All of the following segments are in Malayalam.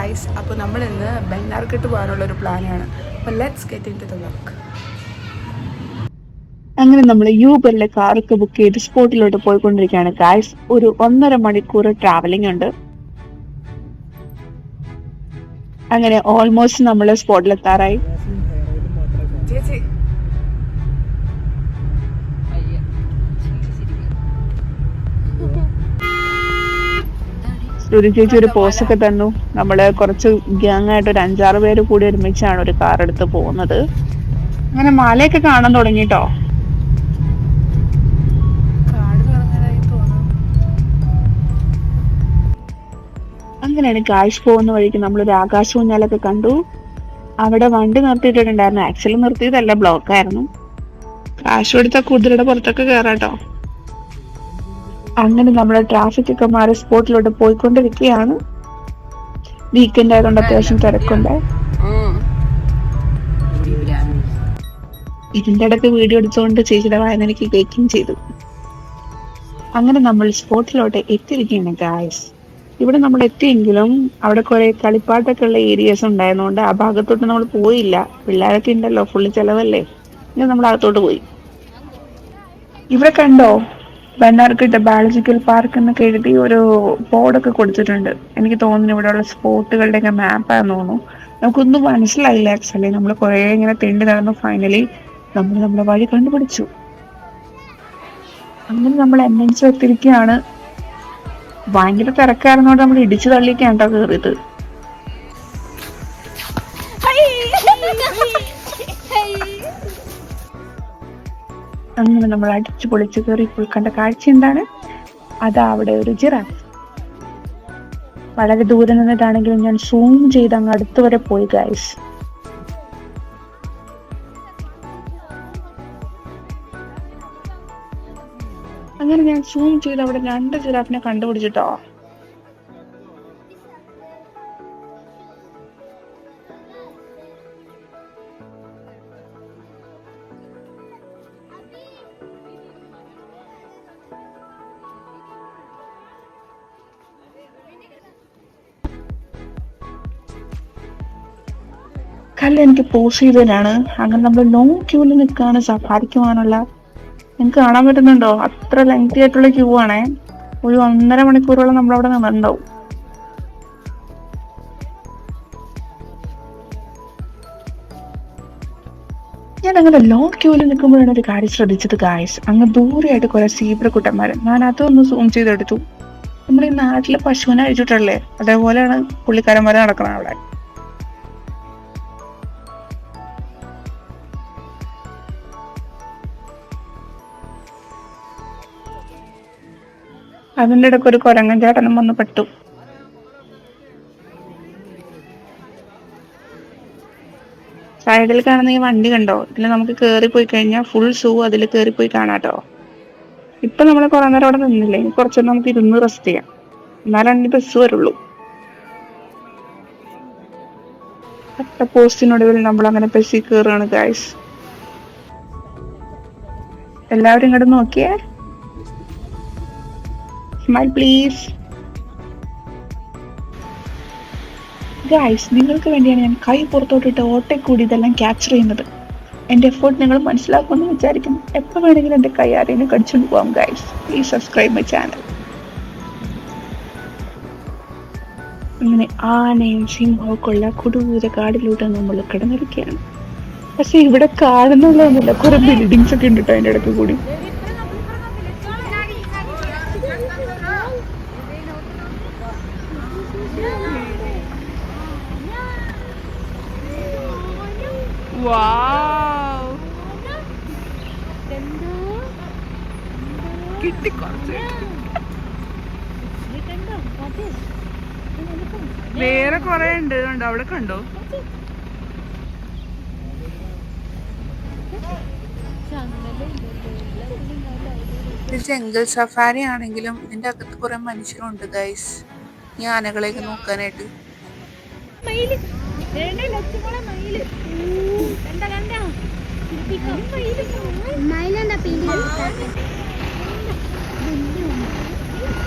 ഗായ്സ് അപ്പോൾ നമ്മൾ ഇന്ന് ബെന്നാർക്കെട്ട് പോകാനുള്ള ഒരു പ്ലാനാണ് അപ്പോൾ let's get into the work അങ്ങനെ നമ്മൾ യൂബറിലെ കാറൊക്കെ ബുക്ക് ചെയ്ത് സ്പോട്ടിലോട്ട് പോയിക്കൊണ്ടിരിക്കുകയാണ്. ഗായ്സ് ഒരു ഒന്നര മണിക്കൂർ ട്രാവലിംഗ് ഉണ്ട്. അങ്ങനെ ഓൾമോസ്റ്റ് നമ്മൾ സ്പോട്ടിലെത്താറായി ചേച്ചി ഒരു ചേച്ചി ഒരു പോസ്റ്റൊക്കെ തന്നു. നമ്മൾ കുറച്ച് ഗ്യാങ് ആയിട്ട് ഒരു അഞ്ചാറ് പേര് കൂടി ഒരുമിച്ചാണ് ഒരു കാർ എടുത്ത് പോകുന്നത്. അങ്ങനെ മലയൊക്കെ കാണാൻ തുടങ്ങിട്ടോ? അങ്ങനെയാണ് കാശ് പോകുന്ന വഴിക്ക് നമ്മളൊരു ആകാശ ഊഞ്ഞാലൊക്കെ കണ്ടു. അവിടെ വണ്ടി നിർത്തിയിട്ടുണ്ടായിരുന്നു ആക്ച്വലി നിർത്തിയതല്ല ബ്ലോക്ക് ആയിരുന്നു. കാശ് കൊടുത്ത കുതിരയുടെ പുറത്തൊക്കെ കയറാട്ടോ അങ്ങനെ നമ്മുടെ ട്രാഫിക് ഒക്കെ മാറി സ്പോട്ടിലോട്ട് പോയിക്കൊണ്ടിരിക്കുകയാണ് വീക്കെൻഡ് ആയതുകൊണ്ട് അത്യാവശ്യം തിരക്കുണ്ട്. ഇതിന്റെ ഇടയ്ക്ക് വീഡിയോ എടുത്തുകൊണ്ട് ചേച്ചിയുടെ വായന എനിക്ക് കേൾക്കുകയും ചെയ്തു. അങ്ങനെ നമ്മൾ സ്പോട്ടിലോട്ട് എത്തിയിരിക്കുകയാണ് ഗായ്സ് ഇവിടെ നമ്മൾ എത്തിയെങ്കിലും അവിടെ കുറെ കളിപ്പാട്ടൊക്കെ ഉള്ള ഏരിയസ് ഉണ്ടായതുകൊണ്ട് ആ ഭാഗത്തോട്ട് നമ്മൾ പോയില്ല. പിള്ളേരൊക്കെ ഉണ്ടല്ലോ ഫുള്ള് ചെലവല്ലേ. ഇനി നമ്മൾ അകത്തോട്ട് പോയി. ഇവിടെ കണ്ടോ? ബന്നാർക്കിട്ട ബയോളജിക്കൽ പാർക്ക് എന്നൊക്കെ എഴുതി ഒരു ബോർഡൊക്കെ കൊടുത്തിട്ടുണ്ട്. എനിക്ക് തോന്നുന്നു ഇവിടെയുള്ള സ്പോട്ടുകളുടെയൊക്കെ മാപ്പാന്ന് തോന്നുന്നു. നമുക്കൊന്നും മനസ്സിലായില്ല ആക്ച്വലി നമ്മൾ കുറേ ഇങ്ങനെ തെണ്ടി നടന്നു ഫൈനലി നമ്മൾ നമ്മുടെ വഴി കണ്ടുപിടിച്ചു. അങ്ങനെ നമ്മൾ എൻ എൻ സി എത്തിയിരിക്കുകയാണ് ഭയങ്കര തിരക്കായിരുന്നോണ്ട് നമ്മൾ ഇടിച്ചു തള്ളിയൊക്കെയാണ് കേട്ടോ കയറിയത് അങ്ങനെ നമ്മൾ അടിച്ചു പൊളിച്ച് കയറി ഇപ്പോൾ കണ്ട കാഴ്ച എന്താണ്? അതാ അവിടെ ഒരു ജിറാഫ്. വളരെ ദൂരെ നിന്നിട്ടാണെങ്കിലും ഞാൻ സൂം ചെയ്ത് അങ്ങ് അടുത്ത് വരെ പോയി ഗൈസ് അങ്ങനെ ഞാൻ സൂം ചെയ്ത് അവിടെ രണ്ട് ജിറാഫിനെ കണ്ടുപിടിച്ചിട്ടോ. കല്ല എനിക്ക് പോസ് ചെയ്തതിനാണ് അങ്ങനെ നമ്മൾ ലോങ് ക്യൂവിൽ നിൽക്കുകയാണ് സഫാരിക്ക് പോകാനുള്ള നിങ്ങൾക്ക് കാണാൻ പറ്റുന്നുണ്ടോ? അത്ര ലെങ്തി ആയിട്ടുള്ള ക്യൂ ആണേ. ഒരു ഒന്നര മണിക്കൂറോളം നമ്മൾ അവിടെ നിന്നുണ്ടാവും ഞാൻ അങ്ങനെ ലോങ് ക്യൂവിൽ നിൽക്കുമ്പോഴാണ് ഒരു കാര്യം ശ്രദ്ധിച്ചത് ഗായ്സ് അങ്ങ് ദൂരെയായിട്ട് കുറെ സീബ്ര കുട്ടന്മാർ ഞാൻ അതൊന്ന് സൂം ചെയ്തെടുത്തു. നമ്മുടെ ഈ നാട്ടിലെ പശുവിനെ അഴിച്ചിട്ടല്ലേ? അതേപോലെയാണ് പുള്ളിക്കാരന്മാരെ നടക്കണം അവിടെ. അതിന്റെ ഇടയ്ക്ക് ഒരു കുരങ്ങൻ ചേട്ടനും വന്ന് പെട്ടു. സൈഡിൽ കാണുന്ന ഈ വണ്ടി കണ്ടോ? ഇതിൽ നമുക്ക് കേറി പോയി കഴിഞ്ഞാൽ ഫുൾ സൂ അതിൽ കേറി പോയി കാണാട്ടോ. ഇപ്പൊ നമ്മൾ കുറെ നേരം അവിടെ നിന്നില്ലേ? കുറച്ചു നമുക്ക് ഇരുന്ന് റെസ്റ്റ് ചെയ്യാം. എന്നാലാണ് ബസ് വരുള്ളൂ. ഒറ്റ പോസ്റ്റിനൊടുവിൽ നമ്മൾ അങ്ങനെ ബസ്സിൽ കയറുകയാണ് ഗായ്സ് എല്ലാവരും ഇങ്ങോട്ട് നോക്കിയേ? സ്മൈൽ പ്ലീസ് ഗായ്സ് നിങ്ങൾക്ക് വേണ്ടിയാണ് ഞാൻ കൈ പുറത്തോട്ടിട്ട് ഓട്ടെ കൂടി ഇതെല്ലാം ക്യാപ്ചർ ചെയ്യുന്നത്. എന്റെ എഫേർട്ട് നിങ്ങൾ മനസ്സിലാക്കുമെന്ന് വിചാരിക്കുന്നു. എപ്പോൾ വേണമെങ്കിലും എന്റെ കൈ ആരെയും കടിച്ചുകൊണ്ട് പോകാം guys please subscribe my channel അങ്ങനെ ആനയും സിംഹമൊക്കെയുള്ള കുടൂര കാടിലൂടെ നമ്മൾ കിടന്നിരിക്കുകയാണ്. പക്ഷെ ഇവിടെ കാണുന്നുള്ളതൊന്നുമില്ല. കുറെ ബിൽഡിങ്സ് ഒക്കെ ഉണ്ട് കേട്ടോ അതിന്റെ ഇടയ്ക്ക് കൂടി. കിട്ടി കുറച്ച്. വേറെ കുറെ ഉണ്ട് കണ്ടോ? അവിടെ കണ്ടോ? ജംഗിൾ സഫാരി ആണെങ്കിലും ഇതിന്റെ അകത്ത് കുറെ മനുഷ്യരുണ്ട് ഗൈസ് ഈ ആനകളെയൊക്കെ നോക്കാനായിട്ട്. മയിലെന്താ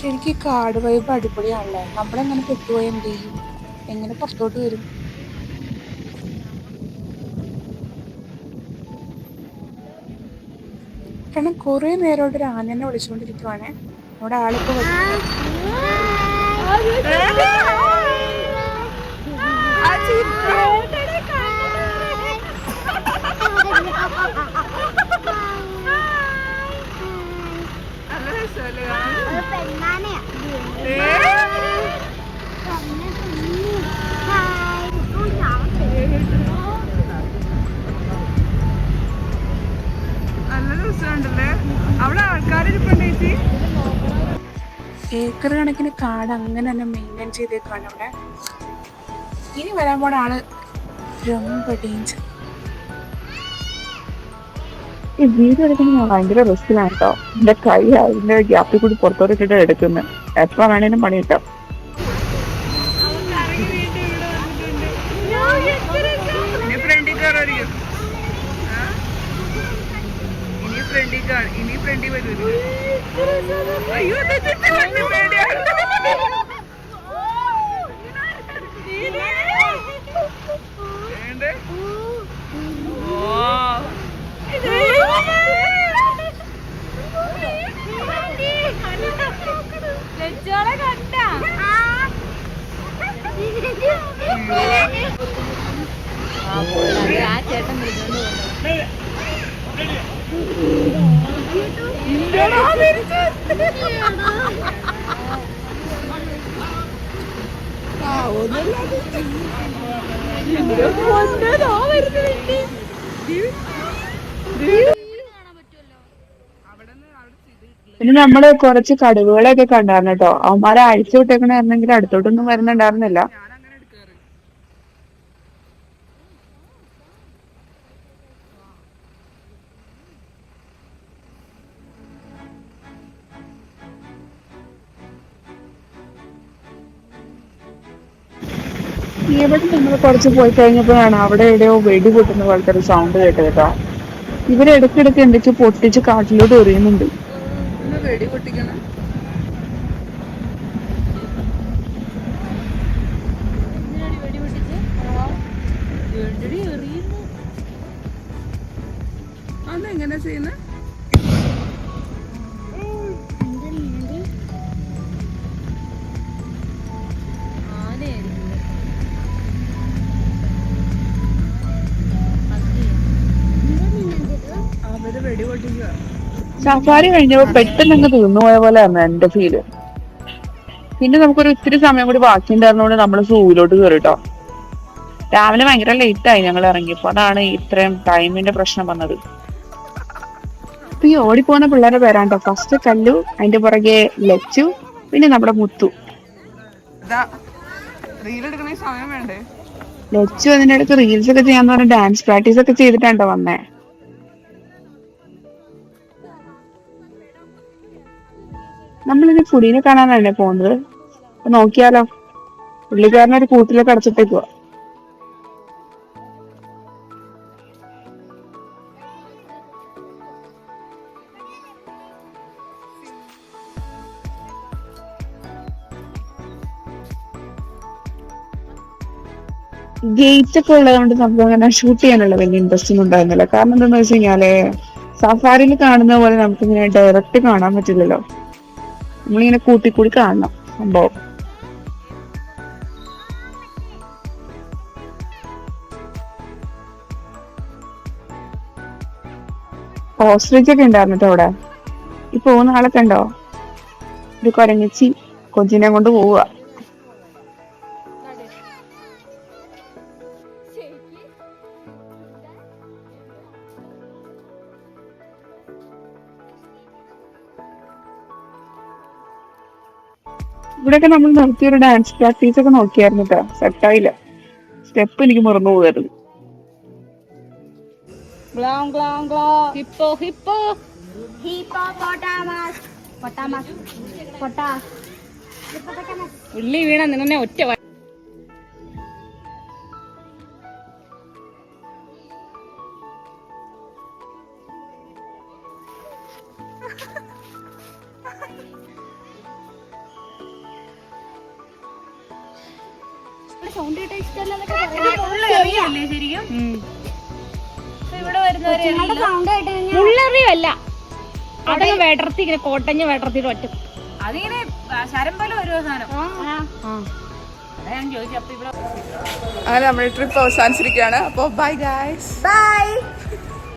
ശരിക്കും കാട് വൈബ് അടിപൊളിയാണല്ലേ നമ്മളെങ്ങനെ പെട്ടുപോയി എന്ത് ചെയ്യും എങ്ങനെ പുറത്തോട്ട് വരും കാരണം കുറേ നേരമായിട്ട് ഒരു ആനനെ വിളിച്ചുകൊണ്ടിരിക്കുവാണ് അവിടെ ആളിപ്പോ. നല്ല ഏക്കർ കണക്കിന് കാട് അങ്ങനെ തന്നെ മെയിന്റെയിൻ ചെയ്തേക്കാണ് അവിടെ. ഇനി വരാൻ പോണ ആൾ രൊമ്പ ഡേഞ്ചർ ഈ വീഡിയോ എടുക്കുന്നത് ഞാൻ ഭയങ്കര റിസ്കിലാണ് കേട്ടോ എന്റെ കൈ അതിന്റെ ഗ്യാപ്പിൽ കൂടി പുറത്തോട്ടിട്ട് എടുക്കുന്നത് എത്ര വേണേലും പണി കിട്ടാം ഇനി ഫ്രണ്ടിൽ വരും. അയ്യോ ദേ ചുറ്റും കണ്ട് പേടിയാണ്. വേണ്ടേ? ഓ ലജ്ജോളെ കണ്ടാ വിളിച്ചോണ്ട് പിന്നെ നമ്മൾ കുറച്ച് കടുവകളെയൊക്കെ കണ്ടായിരുന്നു കേട്ടോ. അവന്മാരെ അഴിച്ചു വിട്ടേക്കണായിരുന്നെങ്കിൽ അടുത്തോട്ടൊന്നും വരുന്നുണ്ടായിരുന്നില്ല. ഇവിടെ നമ്മൾ കുറച്ച് പോയി കഴിഞ്ഞപ്പോഴാണ് അവിടെ എവിടെയോ വെടി പൊട്ടുന്ന പോലത്തെ ഒരു സൗണ്ട് കേട്ടത് കേട്ടോ. ഇവരെ ഇടയ്ക്കിടയ്ക്ക് എന്തൊക്കെ പൊട്ടിച്ച് കാട്ടിലോട്ട് എറിയുന്നുണ്ട്. അതെങ്ങനെ ചെയ്യുന്നത് സഫാരി കഴിഞ്ഞപ്പോ പെട്ടെന്ന് അങ്ങ് തീർന്നു പോയ പോലെ ആണ് എന്റെ ഫീൽ പിന്നെ നമുക്കൊരു ഇത്തിരി സമയം കൂടി ബാക്കി ഉണ്ടായിരുന്നോണ്ട് നമ്മൾ സൂവിലോട്ട് കയറിട്ടോ രാവിലെ ഭയങ്കര ലേറ്റ് ആയി ഞങ്ങൾ ഇറങ്ങിയപ്പോ. അതാണ് ഇത്രയും ടൈമിന്റെ പ്രശ്നം വന്നത്. അപ്പൊ ഈ ഓടിപ്പോകുന്ന പിള്ളേരെ പേരാണ്ടോ ഫസ്റ്റ് കല്ലു അതിന്റെ പുറകെ ലച്ചു പിന്നെ നമ്മുടെ മുത്തു. ലച്ചു അതിന്റെ അടുത്ത് റീൽസ് ഒക്കെ ചെയ്യാന്ന് പറഞ്ഞ ഡാൻസ് പ്രാക്ടീസ് ഒക്കെ ചെയ്തിട്ടാണ്ടോ വന്നേ. നമ്മളിനി പുടീനെ കാണാനല്ലേ പോകുന്നത് നോക്കിയാലോ. പുള്ളിക്കാരനെ ഒരു കൂട്ടിലൊക്കെ അടച്ചിട്ടേക്കുവാ ഗേറ്റ് ഒക്കെ ഉള്ളതുകൊണ്ട് നമുക്ക് അങ്ങനെ ഷൂട്ട് ചെയ്യാനുള്ള വലിയ ഇൻട്രസ്റ്റ് ഒന്നും ഉണ്ടായിരുന്നില്ല. കാരണം എന്താണെന്ന് വെച്ച് കഴിഞ്ഞാൽ സഫാരിയിൽ കാണുന്ന പോലെ നമുക്ക് ഇങ്ങനെ ഡയറക്റ്റ് കാണാൻ പറ്റില്ലല്ലോ. നമ്മളിങ്ങനെ കൂട്ടിക്കൂടി കാണണം സംഭവം. ഓസ്ട്രിച്ച് ഒക്കെ ഉണ്ടായിരുന്നു അവിടെ. ഈ പോകുന്ന ആളൊക്കെ ഉണ്ടോ? ഒരു കൊരങ്ങിച്ചി കൊച്ചിനെ കൊണ്ട് പോവുക. ഇവിടെയൊക്കെ നമ്മൾ നടത്തിയ നിർത്തിയൊരു ഡാൻസ് പ്രാക്ടീസ് ഒക്കെ നോക്കിയായിരുന്നു കേട്ടോ സെറ്റായില്ല സ്റ്റെപ്പ് എനിക്ക് മറന്നു പോകായിരുന്നു ഗ്ലോ ഹിപ്പോ ഹിപ്പോ. Hippopotamus. പൊട്ടാമസ്. പൊട്ടാ. ഉള്ളി വീണ നിന്നെ ഒറ്റ സൗണ്ട് കേട്ട ഇഷ്ടമല്ലേ ശരിക്കും? ഇവിടെ വരുന്നവരെ മുള്ളറിയല്ല അതങ്ങ് വേട്ടർത്തി ഇങ്ങനെ കോട്ടഞ്ഞ് വേട്ടർത്തിയുടെ ഒറ്റ അതിങ്ങനെ ശരം പോലെ ഒരു സാധനം? അങ്ങനെ നമ്മുടെ ട്രിപ്പ് അവസാനിച്ചിരിക്കുകയാണ്. അപ്പോൾ ബൈ ഗായ്സ് ബൈ